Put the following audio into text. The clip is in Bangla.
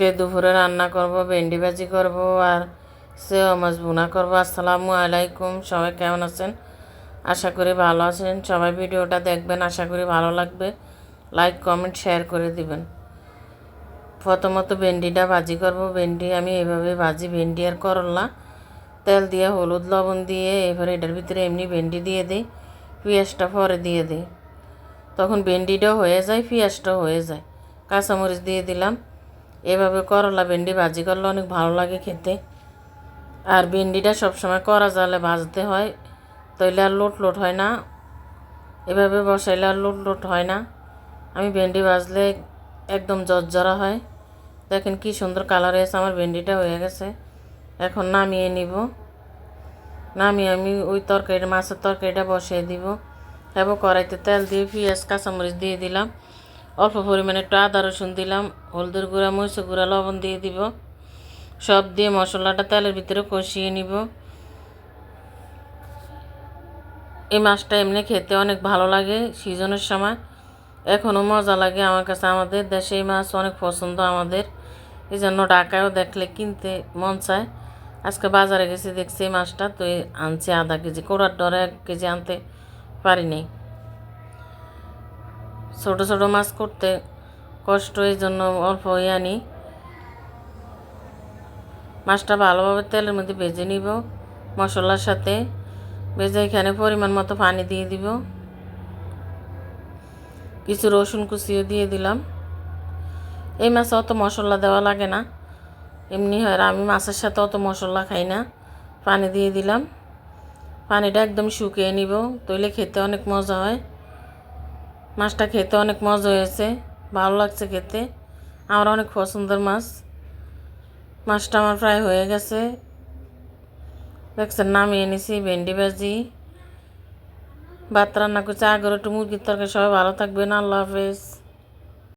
আজকে দুপুরে রান্না করব, ভেন্ডি ভাজি করব আর সেও মাছ ভুনা করব। আসসালামু আলাইকুম, সবাই কেমন আছেন? আশা করি ভালো আছেন। সবাই ভিডিওটা দেখবেন, আশা করি ভালো লাগবে। লাইক, কমেন্ট, শেয়ার করে দিবেন। প্রথমত ভেন্ডিটা ভাজি করব। ভেন্ডি আমি এভাবে ভাজি, ভেন্ডি আর করলা। তেল দিয়ে হলুদ, লবণ দিয়ে এবারে এটার ভিতরে এমনি ভেন্ডি দিয়ে দিই। পেঁয়াজটা পরে দিয়ে দিই। তখন ভেন্ডিটাও হয়ে যায়, পেঁয়াজটাও হয়ে যায়। কাঁচামরিচ দিয়ে দিলাম। এভাবে করলা, ভেন্ডি ভাজি করলে অনেক ভালো লাগে খেতে। আর ভেন্ডিটা সবসময় করা জালে ভাজতে হয়, তৈলে আর লোট লোট হয় না। এভাবে বসাইলে আর লোট লোট হয় না। আমি ভেন্ডি ভাজলে একদম জর্জরা হয়। দেখেন কি সুন্দর কালার হয়েছে, আমার ভেন্ডিটা হয়ে গেছে। এখন নামিয়ে নিব। নামিয়ে আমি ওই তরকারিটা মাছের তরকারিটা বসিয়ে দিব। এবং কড়াইতে তেল দিয়ে পেঁয়াজ, কাঁচামরিচ দিয়ে দিলাম। অল্প পরিমাণে একটু আদা রসুন দিলাম, হলদের গুঁড়া, মরিচের গুঁড়া, লবণ দিয়ে দিব। সব দিয়ে মশলাটা তেলের ভিতরে কষিয়ে নিব। এই মাছটা এমনি খেতে অনেক ভালো লাগে সিজনের সময়। এখনও মজা লাগে আমার কাছে। আমাদের দেশে এই মাছ অনেক পছন্দ আমাদের। এই জন্য ঢাকায়ও দেখলে কিনতে মন চায়। আজকে বাজারে গেছি, দেখছি এই মাছটা। তো আনছি আধা কেজি। কোড়ার ডরে এক কেজি আনতে পারিনি। ছোটো ছোটো মাছ করতে কষ্ট, এই জন্য অল্প হয়ে আনি। মাছটা ভালোভাবে তেলের মধ্যে ভেজে নিব, মশলার সাথে। ভেজে এখানে পরিমাণ মতো পানি দিয়ে দিব। কিছু রসুন কুচিও দিয়ে দিলাম। এই মাছে অত মশলা দেওয়া লাগে না। এমনি হয় আমি মাছের সাথে অত মশলা খাই না। পানি দিয়ে দিলাম। পানিটা একদম শুকিয়ে নিব, তৈলে খেতে অনেক মজা হয়। মাছটা খেতে অনেক মজা হয়েছে, ভালো লাগছে খেতে। আমার অনেক পছন্দের মাছ। মাছটা আমার প্রায় হয়ে গেছে। দেখছেন, নামিয়ে নিছি ভেন্ডি ভাজি। ভাত রান্না করছি, আগের একটু মুরগির তরকারি, সবাই ভালো থাকবেন, আল্লাহ হাফেজ।